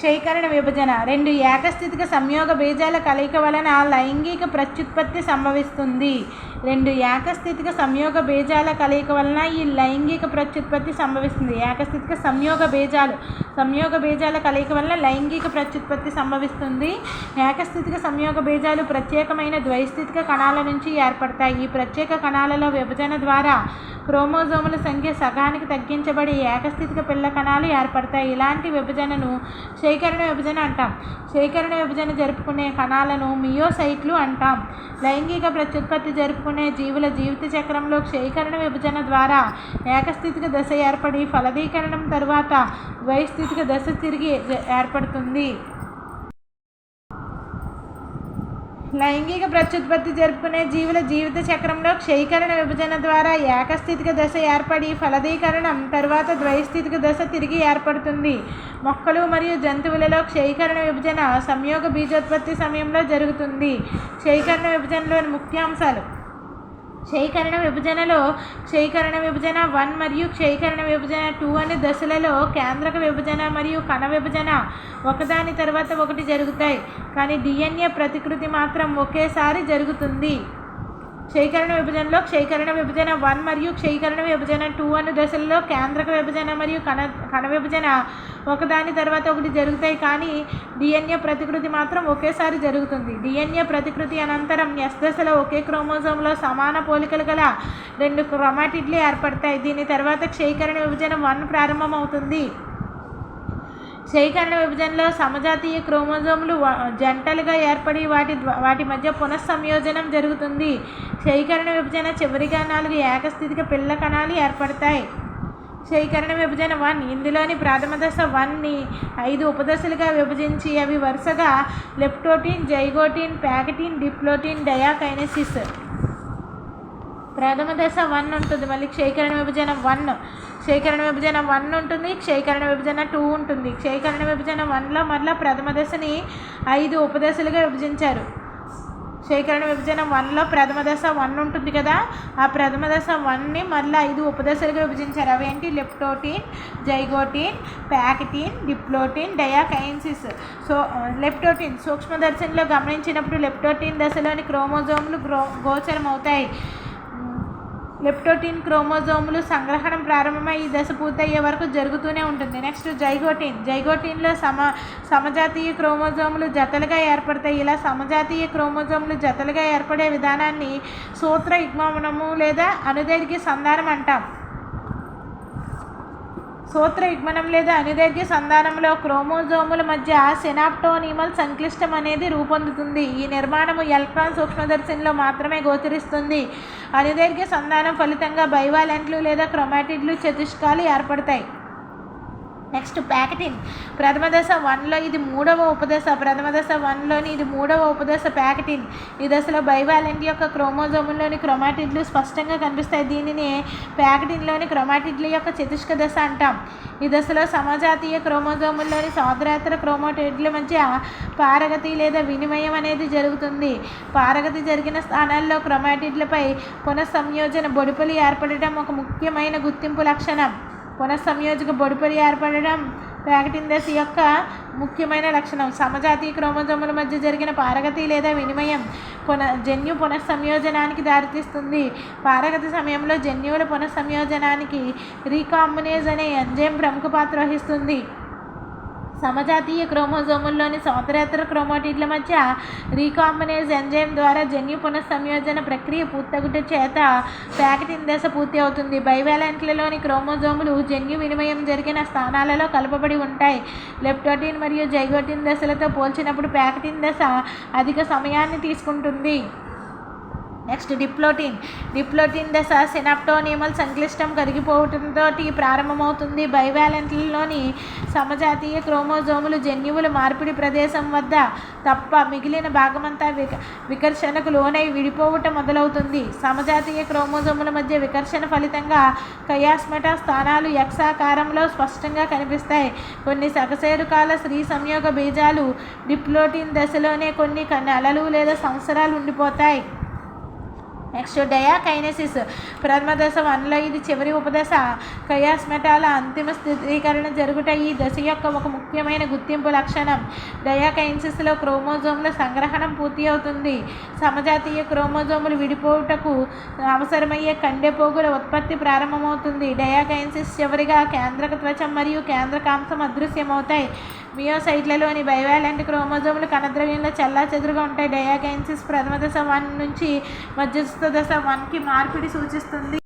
శేఖరణ విభజన. రెండు ఏకస్థితిక సంయోగ బీజాల కలయిక వలన లైంగిక ప్రత్యుత్పత్తి సంభవిస్తుంది. రెండు ఏకస్థితిక సంయోగ బీజాల కలయిక వలన ఈ లైంగిక ప్రత్యుత్పత్తి సంభవిస్తుంది. ఏకస్థితిక సంయోగ బీజాలు సంయోగ బీజాల కలయిక వలన లైంగిక ప్రత్యుత్పత్తి సంభవిస్తుంది. ఏకస్థితిక సంయోగ బీజాలు ప్రత్యేకమైన ద్వైస్థితిక కణాల నుంచి ఏర్పడతాయి. ఈ ప్రత్యేక కణాలలో విభజన ద్వారా క్రోమోజోముల సంఖ్య సగానికి తగ్గించబడి ఏకస్థితిక పిల్ల కణాలు ఏర్పడతాయి. ఇలాంటి విభజనను సేకరణ విభజన అంటాం. సేకరణ విభజన జరుపుకునే కణాలను మియోసైట్లు అంటాం. లైంగిక ప్రత్యుత్పత్తి జరుపుకునే జీవుల జీవిత చక్రంలో క్షయీకరణ విభజన ద్వారా ఏకస్థితిక దశ ఏర్పడి ఫలదీకరణం తరువాత ద్వైస్థితిక దశ తిరిగి ఏర్పడుతుంది. లైంగిక ప్రత్యుత్పత్తి జరుపుకునే జీవుల జీవిత చక్రంలో క్షయీకరణ విభజన ద్వారా ఏకస్థితిక దశ ఏర్పడి ఫలదీకరణం తరువాత ద్వైస్థితిక దశ తిరిగి ఏర్పడుతుంది. మొక్కలు మరియు జంతువులలో క్షయీకరణ విభజన సంయోగ బీజోత్పత్తి సమయంలో జరుగుతుంది. క్షయీకరణ విభజనలోని ముఖ్యాంశాలు క్షయీకరణ విభజనలో క్షయీకరణ విభజన వన్ మరియు క్షయీకరణ విభజన టూ అనే దశలలో కేంద్రక విభజన మరియు కణ విభజన ఒకదాని తర్వాత ఒకటి జరుగుతాయి. కానీ డిఎన్ఏ ప్రతికృతి మాత్రం ఒకేసారి జరుగుతుంది. క్షయకరణ విభజనలో క్షయకరణ విభజన వన్ మరియు క్షయకరణ విభజన టూ అను దశల్లో కేంద్రక విభజన మరియు కణ కణ విభజన ఒకదాని తర్వాత ఒకటి జరుగుతాయి కానీ డిఎన్ఏ ప్రతికృతి మాత్రం ఒకేసారి జరుగుతుంది. డిఎన్ఏ ప్రతికృతి అనంతరం ఎస్ దశలో ఒకే క్రోమోజోమ్లో సమాన పోలికలు గల రెండు క్రొమాటిడ్లు ఏర్పడతాయి. దీని తర్వాత క్షయకరణ విభజన వన్ ప్రారంభమవుతుంది. క్షయీకరణ విభజనలో సమజాతీయ క్రోమోజోములు జంటలుగా ఏర్పడి వాటి వాటి మధ్య పునఃసంయోజనం జరుగుతుంది. క్షయీకరణ విభజన చివరిగా నాలుగు ఏకస్థితిక పిల్ల కణాలు ఏర్పడతాయి. క్షయీకరణ విభజన వన్ ఇందులోని ప్రాథమ దశ వన్ని ఐదు ఉపదశలుగా విభజించి అవి వరుసగా లెప్టోటిన్ జైగోటిన్ ప్యాకటిన్ డిప్లోటిన్ డయాకైనసిస్. ప్రథమ దశ వన్ ఉంటుంది. మళ్ళీ క్షయీకరణ విభజన వన్ క్షయకరణ విభజన వన్ ఉంటుంది క్షయకరణ విభజన టూ ఉంటుంది. క్షయకరణ విభజన వన్లో మరలా ప్రథమ దశని ఐదు ఉపదశలుగా విభజించారు. క్షయకరణ విభజన వన్లో ప్రథమ దశ వన్ ఉంటుంది కదా ఆ ప్రథమ దశ వన్ని మళ్ళీ ఐదు ఉపదశలుగా విభజించారు. అవేంటి? లెప్టోటిన్ జైగోటిన్ ప్యాకటిన్ డిప్లోటిన్ డయాకైన్సిస్. సో లెప్టోటిన్ సూక్ష్మదర్శనిలో గమనించినప్పుడు లెప్టోటిన్ దశలోని క్రోమోజోములు గ్రో గోచరం అవుతాయి లెప్టోటిన్ క్రోమోజోములు సంగ్రహణం ప్రారంభమై ఈ దశ పూర్తయ్యే వరకు జరుగుతూనే ఉంటుంది. నెక్స్ట్ జైగోటిన్. జైగోటిన్లో సమ సమజాతీయ క్రోమోజోములు జతలుగా ఏర్పడతాయి. ఇలా సమజాతీయ క్రోమోజోములు జతలుగా ఏర్పడే విధానాన్ని సూత్ర యుగ్మనము లేదా అనుదైర్ఘ్య సంధానం అంటాం సూత్ర యుగ్మనం లేదా అనుదైర్ఘ్య సంధానంలో క్రోమోజోముల మధ్య సెనాప్టోనిమల్ సంక్లిష్టం అనేది రూపొందుతుంది. ఈ నిర్మాణము ఎలక్ట్రాన్ సూక్ష్మదర్శినిలో మాత్రమే గోచరిస్తుంది. అనుదైర్ఘ్య సంధానం ఫలితంగా బైవాలెంట్లు లేదా క్రొమాటిడ్లు చతుష్కాలు ఏర్పడతాయి. నెక్స్ట్ ప్యాకెటిన్ ప్రథమ దశ వన్లో ఇది మూడవ ఉపదశ ప్రథమ దశ వన్లోని ఇది మూడవ ఉపదశ ప్యాకెటిన్ ఈ దశలో బైవాలెంట్ యొక్క క్రోమోజోముల్లోని క్రొమాటిడ్లు స్పష్టంగా కనిపిస్తాయి. దీనిని ప్యాకెటిన్లోని క్రొమాటిడ్ల యొక్క చతుష్క దశ అంటాం. ఈ దశలో సమజాతీయ క్రోమోజోముల్లోని సోదరేతర క్రోమోటిడ్ల మధ్య పారగతి లేదా వినిమయం అనేది జరుగుతుంది. పారగతి జరిగిన స్థానాల్లో క్రొమాటిడ్లపై పునఃసంయోజన బొడిపలు ఏర్పడటం ఒక ముఖ్యమైన గుర్తింపు లక్షణం. పునఃసంయోజక బొడిపడి ఏర్పడడం ప్యాకెటిన్ దశ యొక్క ముఖ్యమైన లక్షణం. సమజాతీయ క్రోమోజోముల మధ్య జరిగిన పారగతి లేదా వినిమయం పున జన్యు పునఃసంయోజనానికి దారితీస్తుంది. పారగతి సమయంలో జన్యువుల పునఃసంయోజనానికి రీకాంబినేజ్ అనే ఎంజైమ్ ప్రముఖ పాత్ర వహిస్తుంది. సమజాతీయ క్రోమోజోముల్లోని సోదరేతర క్రోమోటిడ్ల మధ్య రీకాంబినేజ్ ఎంజైమ్ ద్వారా జన్యు పునఃసంయోజన ప్రక్రియ పూర్తగుట చేత ప్యాకెటిన్ దశ పూర్తి అవుతుంది. బైవాలెంట్లలోని క్రోమోజోములు జన్యు వినిమయం జరిగిన స్థానాలలో కలపబడి ఉంటాయి. లెప్టోటిన్ మరియు జైగోటిన్ దశలతో పోల్చినప్పుడు ప్యాకెటిన్ దశ అధిక సమయాన్ని తీసుకుంటుంది. నెక్స్ట్ డిప్లోటిన్. డిప్లోటిన్ దశ సినాప్టోనిమల్ సంక్లిష్టం కరిగిపోవటంతో ప్రారంభమవుతుంది. బైవాలెంట్లలోని సమజాతీయ క్రోమోజోములు జన్యువుల మార్పిడి ప్రదేశం వద్ద తప్ప మిగిలిన భాగమంతా విక వికర్షణకు లోనై విడిపోవటం మొదలవుతుంది. సమజాతీయ క్రోమోజోముల మధ్య వికర్షణ ఫలితంగా కయాస్మెటా స్థానాలు యక్సాకారంలో స్పష్టంగా కనిపిస్తాయి. కొన్ని సగసేరుకాల స్త్రీ సంయోగ బీజాలు డిప్లోటిన్ దశలోనే కొన్ని నెలలు లేదా సంవత్సరాలు ఉండిపోతాయి. నెక్స్ట్ డయాకైనసిస్ ప్రథమ దశ వన్లో ఇది చివరి ఉపదశ. కయాస్మెటాల అంతిమ స్థిరీకరణ జరుగుట ఈ దశ యొక్క ఒక ముఖ్యమైన గుర్తింపు లక్షణం. డయాకైనసిస్లో క్రోమోజోముల సంగ్రహణం పూర్తి అవుతుంది సమజాతీయ క్రోమోజోములు విడిపోవుటకు అవసరమయ్యే కండెపోగుల ఉత్పత్తి ప్రారంభమవుతుంది. డయాకైన్సిస్ చివరిగా కేంద్రక త్వచం మరియు కేంద్రకాంశం అదృశ్యమవుతాయి. మియోసైట్లలోని బైవాలెంట్ క్రోమోజోములు కణద్రవ్యంలో చల్లా చెదురుగా ఉంటాయి. డయాకైన్సిస్ ప్రథమ దశ వన్ నుంచి మధ్యస్థ దశ వన్కి మార్పిడి సూచిస్తుంది.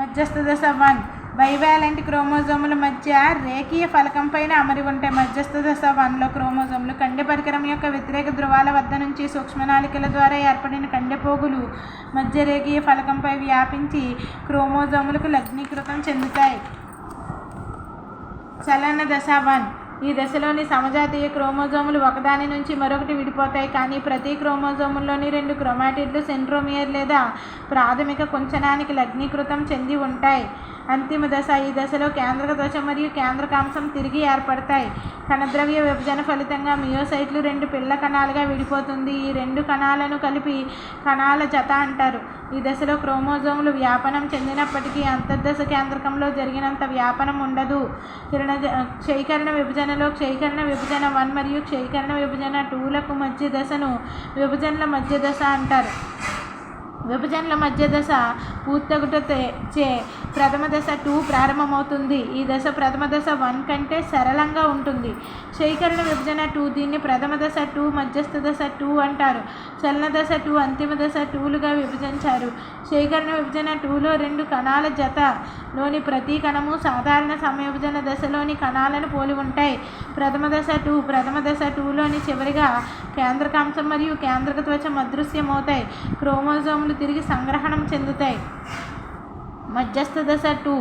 మధ్యస్థ దశ వన్. బైవాలెంట్ క్రోమోజోముల మధ్య రేఖీయ ఫలకం పైన అమరి ఉంటాయి. మధ్యస్థ దశ వన్లో క్రోమోజోములు కండె పరికరం యొక్క వ్యతిరేక ధృవాల వద్ద నుంచి సూక్ష్మనాళికల ద్వారా ఏర్పడిన కండెపోగులు మధ్య రేఖీయ ఫలకంపై వ్యాపించి క్రోమోజోములకు లగ్నీకృతం చెందుతాయి. చలన దశ వన్. ఈ దశలోని సమజాతీయ క్రోమోజోములు ఒకదాని నుంచి మరొకటి విడిపోతాయి. కానీ ప్రతి క్రోమోజోముల్లోని రెండు క్రోమాటిడ్లు సెంట్రోమియర్ లేదా ప్రాథమిక కుంచనానికి లగ్నీకృతం చెంది ఉంటాయి. అంతిమ దశ. ఈ దశలో కేంద్రక దశ మరియు కేంద్రకాంశం తిరిగి ఏర్పడతాయి. కణద్రవ్య విభజన ఫలితంగా మియోసైట్లు రెండు పిల్ల కణాలుగా విడిపోతుంది. ఈ రెండు కణాలను కలిపి కణాల జత అంటారు. ఈ దశలో క్రోమోజోములు వ్యాపనం చెందినప్పటికీ అంతర్దశ కేంద్రకంలో జరిగినంత వ్యాపనం ఉండదు. కిరణ క్షయీకరణ విభజనలో క్షయీకరణ విభజన వన్ మరియు క్షయీకరణ విభజన టూలకు మధ్య దశను విభజనల మధ్య దశ అంటారు. విభజనల మధ్య దశ పూర్తగుట చే ప్రథమ దశ టూ ప్రారంభమవుతుంది. ఈ దశ ప్రథమ దశ వన్ కంటే సరళంగా ఉంటుంది. క్షయీకరణ విభజన టూ దీన్ని ప్రథమ దశ టూ మధ్యస్థ దశ టూ అంటారు. చలన దశ టూ అంతిమ దశ టూలుగా విభజించారు. క్షయీకరణ విభజన టూలో రెండు కణాల జతలోని ప్రతి కణము సాధారణ సమవిభజన దశలోని కణాలను పోలి ఉంటాయి. ప్రథమ దశ టూ ప్రథమ దశ టూలోని చివరిగా కేంద్రకాంశం మరియు కేంద్రక త్వచం అదృశ్యమవుతాయి క్రోమోజోములు తిరిగి సంగ్రహణం చెందుతాయి. మధ్యస్థ దశ టూ.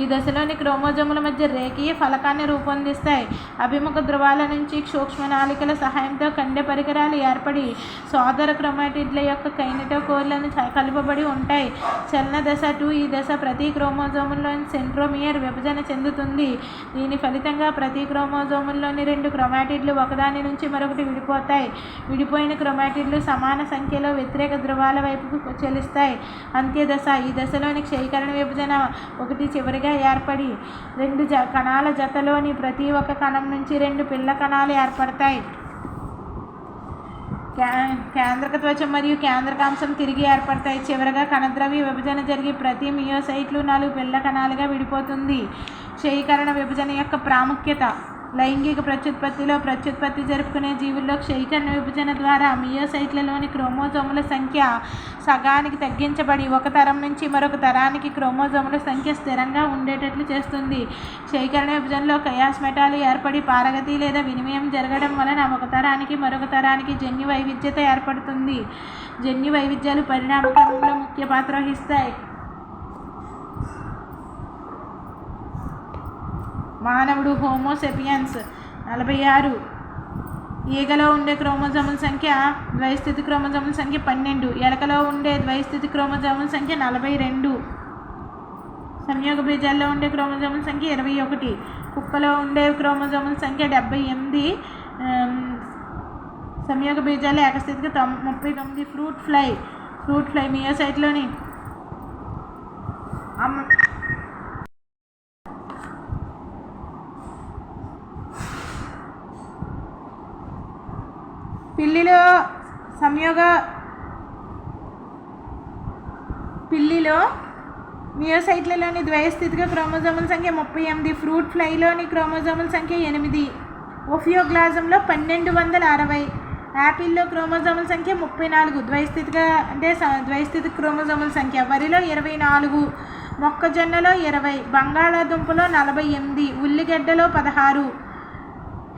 ఈ దశలోని క్రోమోజోముల మధ్య రేఖీయ ఫలకాన్ని రూపొందిస్తాయి. అభిముఖ ధృవాల నుంచి సూక్ష్మనాళికల సహాయంతో కండె పరికరాలు ఏర్పడి సోదర క్రోమాటిడ్ల యొక్క కైనటోకోర్లను కలుపబడి ఉంటాయి. చలన దశ టూ ఈ దశ ప్రతి క్రోమోజోముల్లోని సెంట్రోమియర్ విభజన చెందుతుంది. దీని ఫలితంగా ప్రతి క్రోమోజోముల్లోని రెండు క్రోమాటిడ్లు ఒకదాని నుంచి మరొకటి విడిపోతాయి. విడిపోయిన క్రోమాటిడ్లు సమాన సంఖ్యలో వ్యతిరేక ధృవాల వైపుకు చెల్లిస్తాయి అంత్యదశ ఈ దశలోని క్షయీకరణ విభజన ఒకటి చివరిగా ఏర్పడి రెండు జ కణాల జతలోని ప్రతి ఒక్క కణం నుంచి రెండు పిల్ల కణాలు ఏర్పడతాయి. కే- కేంద్రక త్వచం మరియు కేంద్రకాంశం తిరిగి ఏర్పడతాయి. చివరగా కణద్రవ్య విభజన జరిగి ప్రతి మియోసైట్లు నాలుగు పిల్ల కణాలుగా విడిపోతుంది. క్షయీకరణ విభజన యొక్క ప్రాముఖ్యత. లైంగిక ప్రత్యుత్పత్తిలో ప్రత్యుత్పత్తి జరుపుకునే జీవుల్లో క్షయీకరణ విభజన ద్వారా మియోసైట్లలోని క్రోమోజోముల సంఖ్య సగానికి తగ్గించబడి ఒక తరం నుంచి మరొక తరానికి క్రోమోజోముల సంఖ్య స్థిరంగా ఉండేటట్లు చేస్తుంది. క్షయీకరణ విభజనలో కయాస్మెటాలు ఏర్పడి పారగతి లేదా వినిమయం జరగడం వలన ఒక తరానికి మరొక తరానికి జన్యు వైవిధ్యత ఏర్పడుతుంది. జన్యు వైవిధ్యాలు పరిణామ క్రమంలో ముఖ్య పాత్ర వహిస్తాయి. మానవుడు హోమోసెపియన్స్ నలభై ఆరు. ఈగలో ఉండే క్రోమోజోముల సంఖ్య ద్వైస్థితి క్రోమోజోముల సంఖ్య పన్నెండు. ఎలకలో ఉండే ద్వైస్థితి క్రోమోజోముల సంఖ్య నలభై రెండు. సంయోగ బీజాల్లో ఉండే క్రోమోజోముల సంఖ్య ఇరవై ఒకటి. కుక్కలో ఉండే క్రోమోజోముల సంఖ్య డెబ్బై ఎనిమిది. సంయోగ బీజాలు ఏకస్థితికి తొం ముప్పై తొమ్మిది. Fruit fly. ఫ్రూట్ ఫ్లై మియోసైట్లోని అమ్ పిల్లిలో వినియోగ పిల్లిలో మియోసైట్లలోని ద్వయస్థితిగా క్రోమోజోముల సంఖ్య ముప్పై ఎనిమిది ఫ్రూట్ ఫ్లైలోని క్రోమోజోముల సంఖ్య ఎనిమిది ఒఫియోగ్లాజంలో పన్నెండు వందల అరవై యాపిల్లో క్రోమోజోముల సంఖ్య ముప్పై నాలుగు ద్వైస్థితిగా అంటే ద్వైస్థితి క్రోమోజోముల సంఖ్య వరిలో ఇరవై నాలుగు మొక్కజొన్నలో ఇరవై బంగాళాదుంపలో నలభై ఎనిమిది ఉల్లిగడ్డలో పదహారు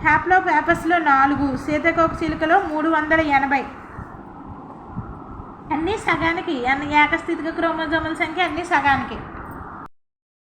హ్యాప్లో పేపర్స్లో నాలుగు సీతకోక చిలుకలో మూడు వందల ఎనభై అన్నీ సగానికి అన్ని ఏకస్థితిక క్రోమోజోముల సంఖ్య అన్నీ సగానికి.